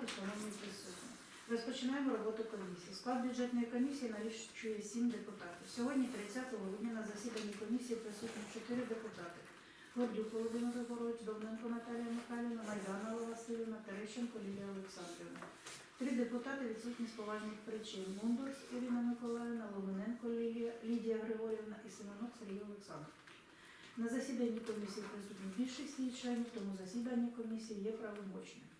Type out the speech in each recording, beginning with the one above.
депутати, шановні присутні. Розпочинаємо роботу комісії. Склад бюджетної комісії налічує 7 депутатів. Сьогодні, 30 грудня, на засіданні комісії присутні 4 депутати. Гордюк Володимир Григорович, Довненко Наталія Михайлівна, Майданова Васильівна, Терещенко Лілія Олександрівна. Три депутати відсутні з поважних причин. Мундурс Ірина Миколаївна, Логуненко Лілія, Лідія Григорівна і Семенок Сергій Олександрович. На засіданні комісії присутні більшість її членів, тому засідання комісії є правомочним.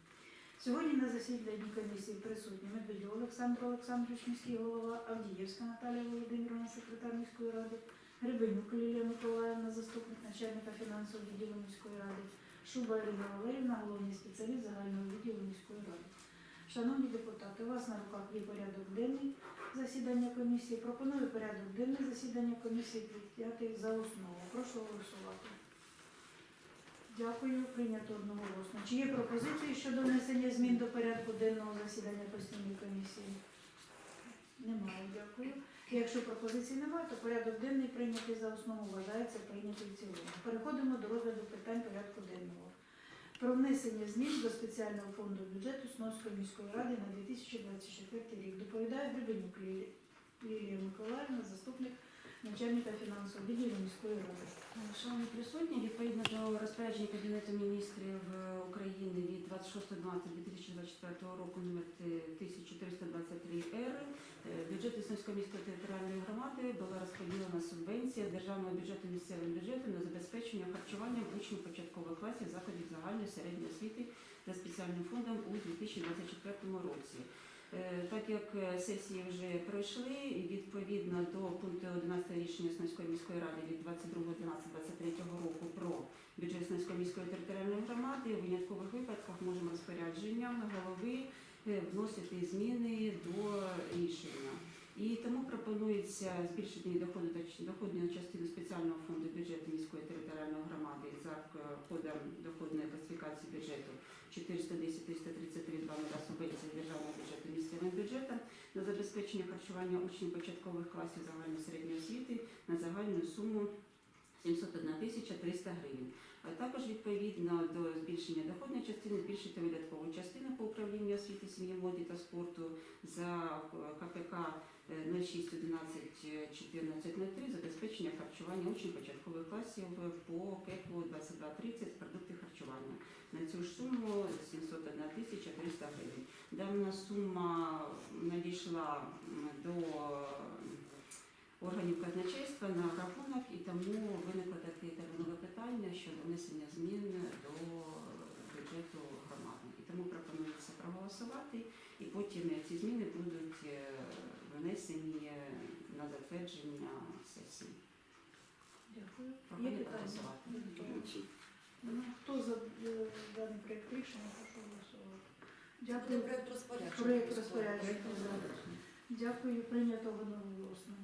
Сьогодні на засіданні комісії присутні Медведєв Олександр Олександрович, міський голова, Авдіївська Наталія Володимирівна, секретар міської ради, Гребенюк Лілія Миколаївна, заступник начальника фінансового відділу міської ради, Шуба Ірина Валерівна, головний спеціаліст загального відділу міської ради. Шановні депутати, у вас на руках є порядок денний засідання комісії. Пропоную порядок денний засідання комісії прийняти за основу. Прошу голосувати. Дякую, прийнято одноголосно. Чи є пропозиції щодо внесення змін до порядку денного засідання постійної комісії? Немає, дякую. Якщо пропозицій немає, то порядок денний прийнятий за основу вважається прийнятий в цілому. Переходимо до розгляду питань порядку денного. Про внесення змін до спеціального фонду бюджету Сновської міської ради на 2024 рік. Доповідає Лілі- Лілія Миколаївна, заступник начальника фінансового відділу міської ради. Шановні присутні, відповідно до розпорядження Кабінету міністрів е, України від 26.12.2024 року номер 1323 Р е, бюджет Існівської міської територіальної громади була розподілена субвенція державного бюджету місцевим бюджетом на забезпечення харчування учнів початкових класів закладів загальної середньої освіти за спеціальним фондом у 2024 році. Е, Так як е, сесії вже пройшли, відповідно до пункту 11 рішення Снойської міської ради від 22.12.23 року про бюджет Снойської міської територіальної громади, у виняткових випадках можемо розпорядженням голови е, вносити зміни до рішення. І тому пропонується збільшити доходи- доходну частину спеціального фонду бюджету міської територіальної громади за е, кодом доходної класифікації бюджету 410 333 2 субвенції державного бюджету місцевим бюджетом на забезпечення харчування учнів початкових класів загальної середньої освіти на загальну суму 701 тисяча 300 гривень. А також відповідно до збільшення доходної частини збільшити видаткову частину по управлінню освіти, сім'ї, молоді та спорту за е, КПК е, 06 11 14 03 забезпечення харчування учнів початкових класів по КЕКу 2230 продукти харчування. На цю ж суму 701 тисяча 300 гривень. Дана сума надійшла до органів казначейства на рахунок і тому виникло таке термінове питання щодо внесення змін до бюджету громади. І тому пропонується проголосувати, і потім ці зміни будуть е, внесені на затвердження сесії. Дякую. Є питання? Ну, Хто за е, даний проєкт рішення, прошу голосувати. Дякую. проект розпорядження. Дякую, прийнято одноголосно.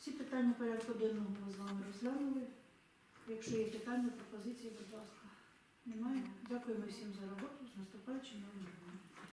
Всі питання порядку денного ми з вами розглянули. Якщо є питання, пропозиції, будь ласка. Немає? Дякуємо всім за роботу. З наступаючим новим роком.